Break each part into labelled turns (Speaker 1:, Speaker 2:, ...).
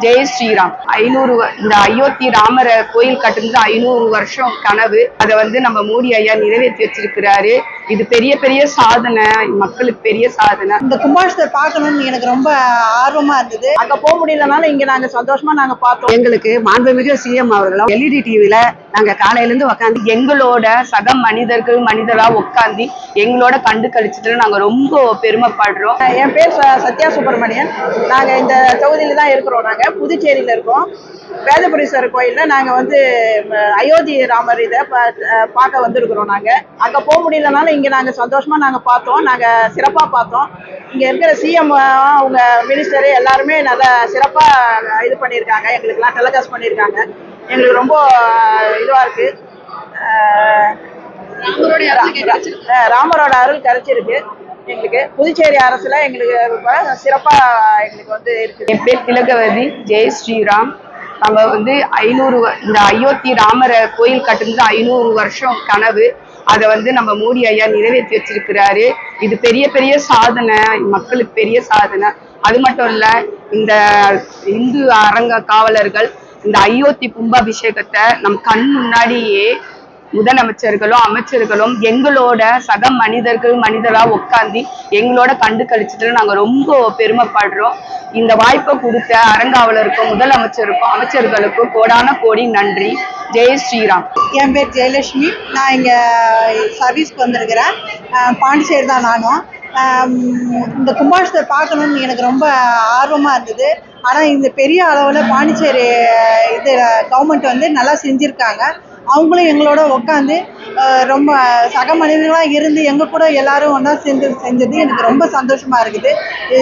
Speaker 1: ஜெய் ஸ்ரீராம். ஐநூறு இந்த அயோத்தி ராமர கோயில் கட்டுனது ஐநூறு வருஷம் கனவு. அதை வந்து நம்ம மோடி ஐயா நிறைவேற்றி வச்சிருக்கிறாரு. இது பெரிய பெரிய சாதனை. மக்களுக்கு பெரிய சாதனை.
Speaker 2: இந்த கும்பாஷத்தை பார்க்கணும்னு எனக்கு ரொம்ப ஆர்வமா இருந்தது. அங்க போக முடியலனாலும் இங்க நாங்க சந்தோஷமா நாங்க பார்த்தோம்.
Speaker 3: எங்களுக்கு மாண்புமிகு சிஎம் அவர்களும் எல்இடி டிவில நாங்க காலையில இருந்து உட்காந்து
Speaker 1: எங்களோட சக மனிதர்கள் மனிதரா உட்காந்து எங்களோட கண்டு கழிச்சதுல நாங்க ரொம்ப பெருமைப்படுறோம்.
Speaker 2: என் பேர் சத்யா சுப்பிரமணியன். நாங்க இந்த தொகுதியில தான் இருக்கிறோம் நாங்க. புதுச்சேரியில இருக்கோம். வேதபுரீஸ்வரர் கோயில்ல நாங்க வந்து அயோத்தி ராமர் இதை பா- பார்க்க வந்திருக்கிறோம் நாங்க. அங்க போக முடியலனாலும் இங்க நாங்க சந்தோஷமா நாங்க பார்த்தோம். நாங்க சிறப்பா பார்த்தோம். இங்க இருக்கிற சிஎம் அவங்க மினிஸ்டர் எல்லாருமே நல்லா சிறப்பா இது பண்ணியிருக்காங்க. எங்களுக்குலாம் டெலகாஸ்ட் பண்ணியிருக்காங்க. எங்களுக்கு ரொம்ப இதுவா இருக்கு. அஹ் அஹ் ராமரோட அருள் கிடைச்சிருக்கு எங்களுக்கு. புதுச்சேரி அரசுல எங்களுக்கு ரொம்ப சிறப்பா எங்களுக்கு வந்து இருக்குது.
Speaker 1: என் பேர் திலகவதி. ஜெய் ஸ்ரீராம். நம்ம வந்து ஐநூறு இந்த அயோத்தி ராமர கோயில் கட்டுனது ஐநூறு வருஷம் கனவு. அதை வந்து நம்ம மோடி ஐயா நிறைவேற்றி வச்சிருக்கிறாரு. இது பெரிய பெரிய சாதனை. மக்களுக்கு பெரிய சாதனை. அது மட்டும் இல்ல இந்த இந்து அரங்க காவலர்கள் இந்த அயோத்தி கும்பாபிஷேகத்தை நம் கண் முன்னாடியே முதலமைச்சர்களும் அமைச்சர்களும் எங்களோட சக மனிதர்கள் மனிதரா உட்காந்து எங்களோட கண்டு கழிச்சதுல நாங்க ரொம்ப பெருமைப்படுறோம். இந்த வாய்ப்பை கொடுத்த அறங்காவலருக்கும் முதலமைச்சருக்கும் அமைச்சர்களுக்கும் கோடான கோடி நன்றி. ஜெய் ஸ்ரீராம்.
Speaker 2: என் பேர் ஜெயலட்சுமி. நான் இங்கே சர்வீஸ்க்கு வந்திருக்கிறேன். பாண்டிச்சேரி தான் நானும். இந்த கும்பாஷத்தை பார்க்கணும்னு எனக்கு ரொம்ப ஆர்வமாக இருந்தது. ஆனால் இந்த பெரிய அளவில் பாண்டிச்சேரி இது கவர்மெண்ட் வந்து நல்லா செஞ்சுருக்காங்க. அவங்களும் எங்களோட உட்காந்து ரொம்ப சக மனிதர்களாக இருந்து எங்கள் கூட எல்லாரும் ஒன்றா சேர்ந்து செஞ்சது எனக்கு ரொம்ப சந்தோஷமாக இருக்குது.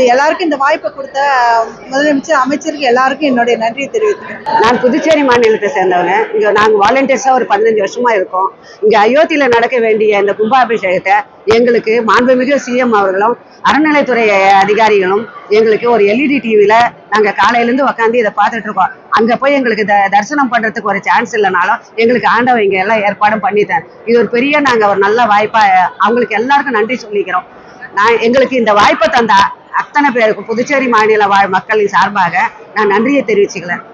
Speaker 2: எல்லாருக்கும் இந்த வாய்ப்பை கொடுத்த முதலமைச்சர் அமைச்சருக்கு எல்லாருக்கும் என்னுடைய நன்றியை தெரிவித்துக்கிறேன்.
Speaker 3: நான் புதுச்சேரி மாநிலத்தை சேர்ந்தவங்க இங்கே நாங்கள் வாலண்டியர்ஸாக ஒரு பதினஞ்சு வருஷமாக இருக்கோம். இங்கே அயோத்தியில் நடக்க வேண்டிய இந்த கும்பாபிஷேகத்தை எங்களுக்கு மாண்புமிகு சிஎம் அவர்களும் அறநிலைத்துறை அதிகாரிகளும் எங்களுக்கு ஒரு எல்இடி டிவியில் நாங்கள் காலையிலேருந்து உக்காந்து இதை பார்த்துட்டு இருக்கோம். போய் எங்களுக்கு த- தரிசனம் பண்ணுறதுக்கு ஒரு சான்ஸ் இல்லைனாலும் எங்களுக்கு ஆண்டவன் இங்க எல்லாம் ஏற்பாடும் பண்ணித்தேன் இது ஒரு பெரிய நாங்க ஒரு நல்ல வாய்ப்பா அவங்களுக்கு எல்லாருக்கும் நன்றி சொல்லிக்கிறோம். நான் எங்களுக்கு இந்த வாய்ப்பை தந்த அத்தனை பேருக்கும் புதுச்சேரி மாநில வாழ் மக்களின் சார்பாக நான் நன்றியை தெரிவிச்சுக்கிறேன்.